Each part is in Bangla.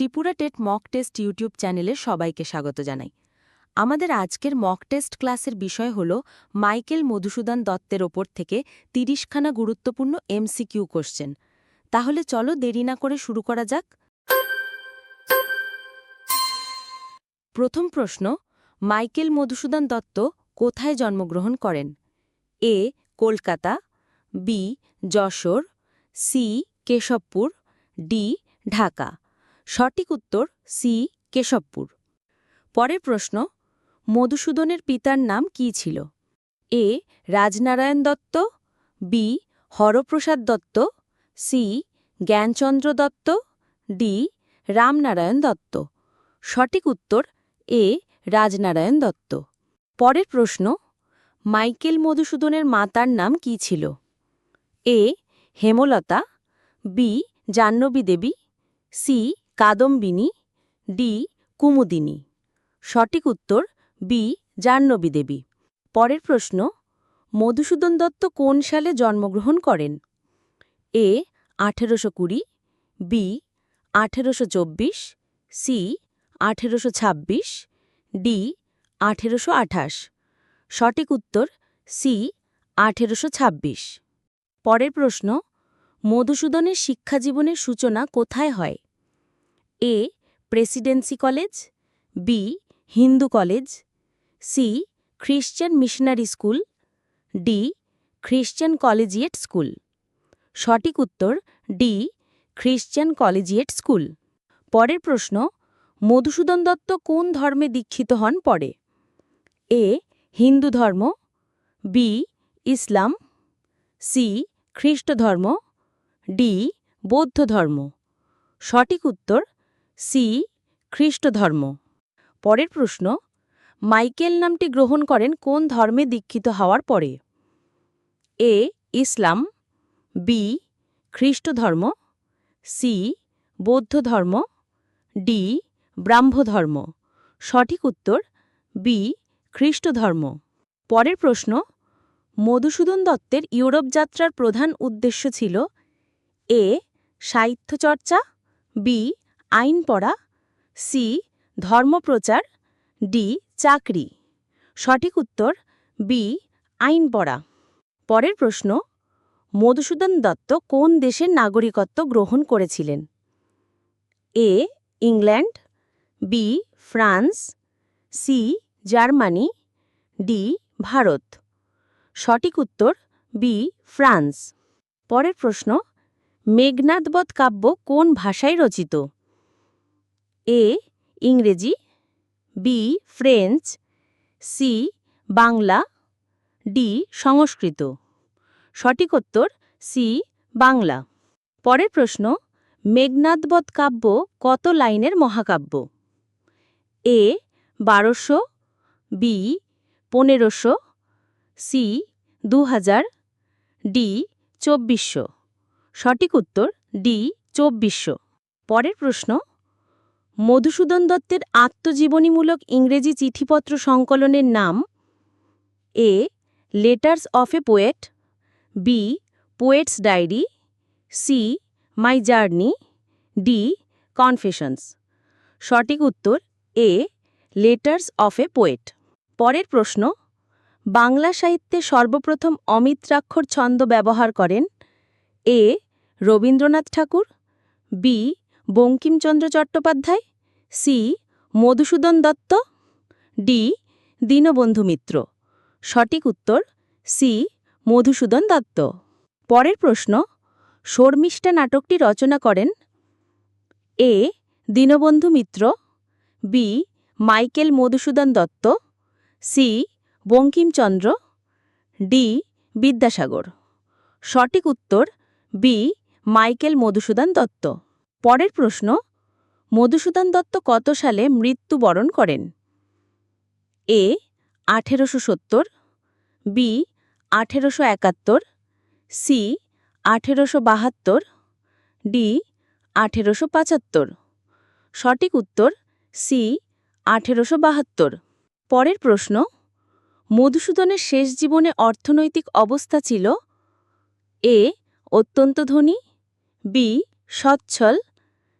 Tripura TET mock test YouTube চ্যানেলে সবাইকে স্বাগত জানাই। আমাদের আজকের মক টেস্ট ক্লাসের বিষয় হল মাইকেল মধুসূদন দত্তের ওপর থেকে তিরিশখানা গুরুত্বপূর্ণ এমসিকিউ কোশ্চেন। তাহলে চলো দেরি না করে শুরু করা যাক। প্রথম প্রশ্ন, মাইকেল মধুসূদন দত্ত কোথায় জন্মগ্রহণ করেন? A, Kolkata, B, Jessore, C, Keshabpur, D, Dhaka. সঠিক উত্তর সি, কেশবপুর। পরের প্রশ্ন, মধুসূদনের পিতার নাম কি ছিল? A, Rajnarayan Dutta, B, Haraprasad Dutta, C, Gyanchandra Dutta, D, Ramnarayan Dutta. সঠিক উত্তর এ, রাজনারায়ণ দত্ত। পরের প্রশ্ন, মাইকেল মধুসূদনের মাতার নাম কি ছিল? A, Hemlata, B, Jahnavi Debi, C Kadambini, D, Kumudini. সঠিক উত্তর, বি, জাহ্নবী দেবী। পরের প্রশ্ন, মধুসূদন দত্ত কোন সালে জন্মগ্রহণ করেন? এ, আঠেরোশো কুড়ি, বি, আঠেরোশো চব্বিশ, সি, আঠেরোশো ছাব্বিশ, ডি, আঠেরোশো আঠাশ। সঠিক উত্তর, সি, আঠেরোশো ছাব্বিশ। পরের প্রশ্ন, মধুসূদনের শিক্ষাজীবনের সূচনা কোথায় হয়? A, Presidency college, B, Hindu college, C, Christian missionary school, D, Christian collegiate school. সঠিক উত্তর, ডি, খ্রিশ্চান কলেজিয়েট স্কুল। পরের প্রশ্ন, মধুসূদন দত্ত কোন ধর্মে দীক্ষিত হন পরে? এ, হিন্দু ধর্ম, বি, ইসলাম, সি, খ্রিস্ট ধর্ম, ডি, বৌদ্ধ ধর্ম। সঠিক উত্তর সি খ্রিস্ট ধর্ম পরের প্রশ্ন, মাইকেল নামটি গ্রহণ করেন কোন ধর্মে দীক্ষিত হওয়ার পরে? এ, ইসলাম, বি খ্রিস্ট ধর্ম সি বৌদ্ধ ধর্ম ডি, ব্রাহ্মধর্ম। সঠিক উত্তর, বি খ্রিস্ট ধর্ম পরের প্রশ্ন, মধুসূদন দত্তের ইউরোপ যাত্রার প্রধান উদ্দেশ্য ছিল এ, সাহিত্যচর্চা, বি আইন পড়া, সি, ধর্মপ্রচার, ডি, চাকরি। সঠিক উত্তর, বি, আইন পড়া। পরের প্রশ্ন, মধুসূদন দত্ত কোন দেশের নাগরিকত্ব গ্রহণ করেছিলেন? A, England, B, France, C, Germany, D, Bharat. সঠিক উত্তর, বি, ফ্রান্স। পরের প্রশ্ন মেঘনাদবধ কাব্য কোন ভাষায় রচিত? এ ইংরেজি B French C Bangla D Sanskrit. সঠিক উত্তর সি বাংলা। পরের প্রশ্ন মেঘনাদবধ কাব্য কত লাইনের মহাকাব্য? এ বারোশো বি পনেরোশো সি দু হাজার ডি চব্বিশশো। সঠিক উত্তর ডি চব্বিশশো। পরের প্রশ্ন মধুসূদন দত্তের আত্মজীবনীমূলক ইংরেজি চিঠিপত্র সংকলনের নাম A, letters of a poet, B, poet's diary, C, my journey, D, confessions. সঠিক উত্তর A, letters of a poet. পরের প্রশ্ন, বাংলা সাহিত্যে সর্বপ্রথম অমিত্রাক্ষর ছন্দ ব্যবহার করেন। A, Rabindranath Thakur, B, Bankimchandra Chattopadhyay C, Madhusudan Dutta. D, Dinabandhu Mitra. সঠিক উত্তর, সি, মধুসূদন দত্ত। পরের প্রশ্ন, শর্মিষ্ঠা নাটকটি রচনা করেন A, Dinabandhu Mitra, B, Michael Madhusudan Dutta, C, Bankimchandra, D, Vidyasagar. সঠিক উত্তর, বি, মাইকেল মধুসূদন দত্ত। পরের প্রশ্ন মধুসূদন দত্ত কত সালে মৃত্যুবরণ করেন? এ, আঠেরোশো সত্তর, বি, আঠেরোশো একাত্তর, সি, আঠেরোশো বাহাত্তর, ডি, আঠেরোশো পঁচাত্তর। সঠিক উত্তর, সি, আঠেরোশো বাহাত্তর। পরের প্রশ্ন, মধুসূদনের শেষ জীবনে অর্থনৈতিক অবস্থা ছিল? এ, অত্যন্ত ধনী, বি, সচ্ছল,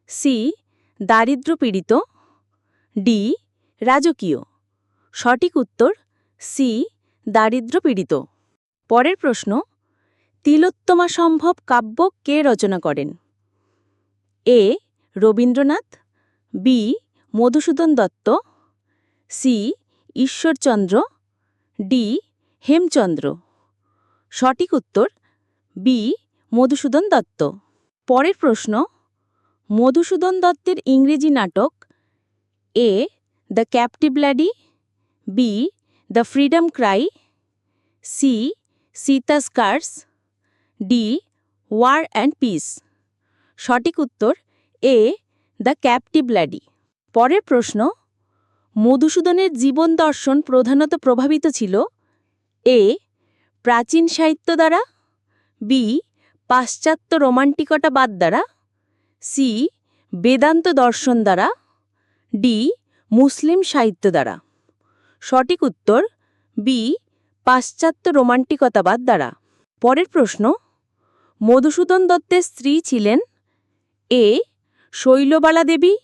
সি দারিদ্র্যপীড়িত ডি, রাজকীয়। সঠিক উত্তর, সি দারিদ্র্যপীড়িত পরের প্রশ্ন, তিলোত্তমা সম্ভব কাব্য কে রচনা করেন? A, Rabindranath, B, Madhusudan Dutta, C, Ishwarchandra, D, Hemchandra. সঠিক উত্তর, বি, মধুসূদন দত্ত। পরের প্রশ্ন মধুসূদন দত্তের ইংরেজি নাটক A, the captive lady, B, the freedom cry, C, Sita scars, D, war and peace. সঠিক উত্তর এ, দ্য ক্যাপটিভ ল্যাডি। পরের প্রশ্ন, মধুসূদনের জীবন দর্শন প্রধানত প্রভাবিত ছিল এ, প্রাচীন সাহিত্য দ্বারা, বি, পাশ্চাত্য রোমান্টিকতাবাদ দ্বারা সি, বেদান্ত দর্শন দ্বারা, ডি, মুসলিম সাহিত্য দ্বারা। সঠিক উত্তর, বি, পাশ্চাত্য রোমান্টিকতাবাদ দ্বারা। পরের প্রশ্ন, মধুসূদন দত্তের স্ত্রী ছিলেন A, Shailabala Debi,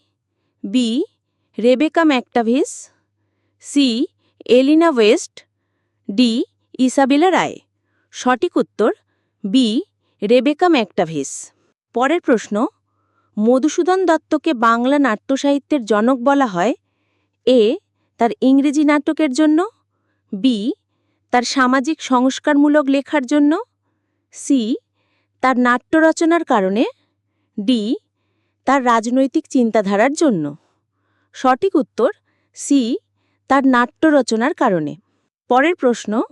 B, Rebecca McTavish, C, Elina West, D, Isabella Roy. সঠিক উত্তর, বি, রেবেকা ম্যাকটাভিস। পরের প্রশ্ন মধুসূদন দত্তকে বাংলা নাট্যসাহিত্যের জনক বলা হয়। এ, তার ইংরেজি নাটকের জন্য। বি, তার সামাজিক সংস্কারমূলক লেখার জন্য। সি, তার নাট্য রচনার কারণে। ডি, তার রাজনৈতিক চিন্তাধারার জন্য। সঠিক উত্তর, সি, তার নাট্য রচনার কারণে। পরের প্রশ্ন,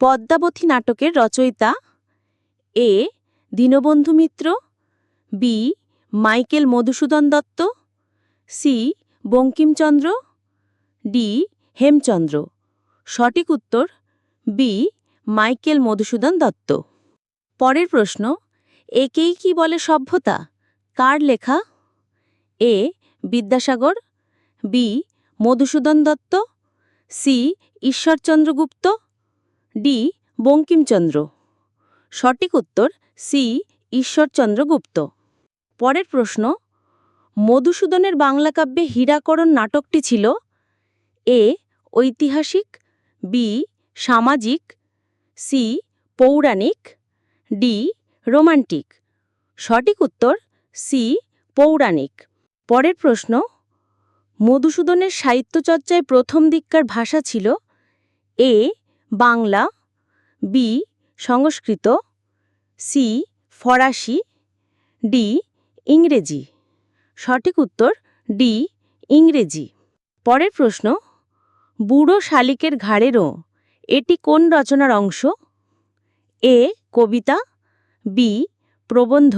পদ্মাবতী নাটকের রচয়িতা। A, Dinabandhu Mitra. B Michael Madhusudan Dutta, C. Bankimchandra, D. Hemchandra. সঠিক উত্তর, বি. মাইকেল মধুসূদন দত্ত। পরের প্রশ্ন, একেই কি বলে সভ্যতা? কার লেখা? A. Vidyasagar, B. Madhusudan Dutta, C. Ishwarchandra Gupta, D. Bankimchandra. সঠিক উত্তর, সি. ঈশ্বরচন্দ্র গুপ্ত। পরের প্রশ্ন, মধুসূদনের বাংলা কাব্যে হীরাকরণ নাটকটি ছিল? এ, ঐতিহাসিক, বি, সামাজিক, সি, পৌরাণিক, ডি, রোমান্টিক। সঠিক উত্তর, সি, পৌরাণিক। পরের প্রশ্ন, মধুসূদনের সাহিত্যচর্চায় প্রথম দিককার ভাষা ছিল? A, Bangla, B, Sanskrit, C, ফরাসি, ডি ইংরেজি। সঠিক উত্তর ডি ইংরেজি। পরের প্রশ্ন, বুড়ো শালিকের ঘাড়েরও এটি কোন রচনার অংশ? এ কবিতা। বি প্রবন্ধ।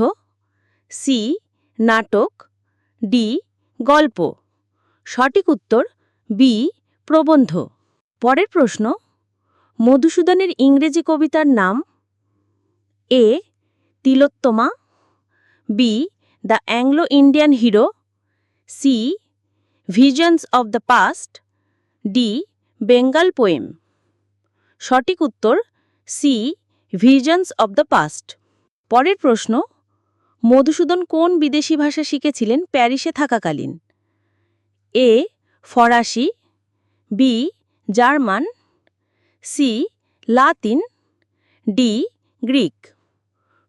সি নাটক। ডি গল্প। সঠিক উত্তর বি প্রবন্ধ। পরের প্রশ্ন, মধুসূদনের ইংরেজি কবিতার নাম? A Tilottama. B the Anglo Indian hero, C visions of the past, D, Bengal poem. সঠিক উত্তর, C visions of the past. পরের প্রশ্ন, মধুসূদন কোন বিদেশি ভাষা শিখেছিলেন প্যারিসে থাকাকালীন? এ, ফরাসি, B, German, C, Latin, D, Greek.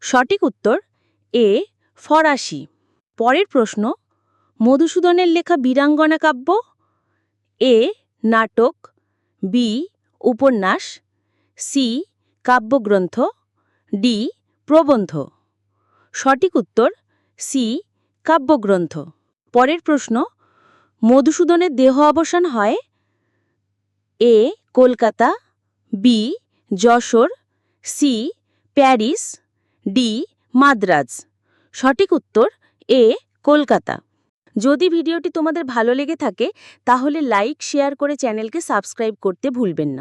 সঠিক উত্তর, এ ফরাসি। পরের প্রশ্ন, মধুসূদনের লেখা বীরাঙ্গনা কাব্য? এ, নাটক, বি, উপন্যাস, সি, কাব্যগ্রন্থ, ডি, প্রবন্ধ। সঠিক উত্তর, সি, কাব্যগ্রন্থ। পরের প্রশ্ন, মধুসূদনের দেহ অবসান হয়? A, Kolkata, B, Jessore, C, Paris, D, Madras. সঠিক উত্তর, এ, কলকাতা। যদি ভিডিওটি তোমাদের ভালো লেগে থাকে, তাহলে লাইক, শেয়ার করে চ্যানেলকে সাবস্ক্রাইব করতে ভুলবেন না।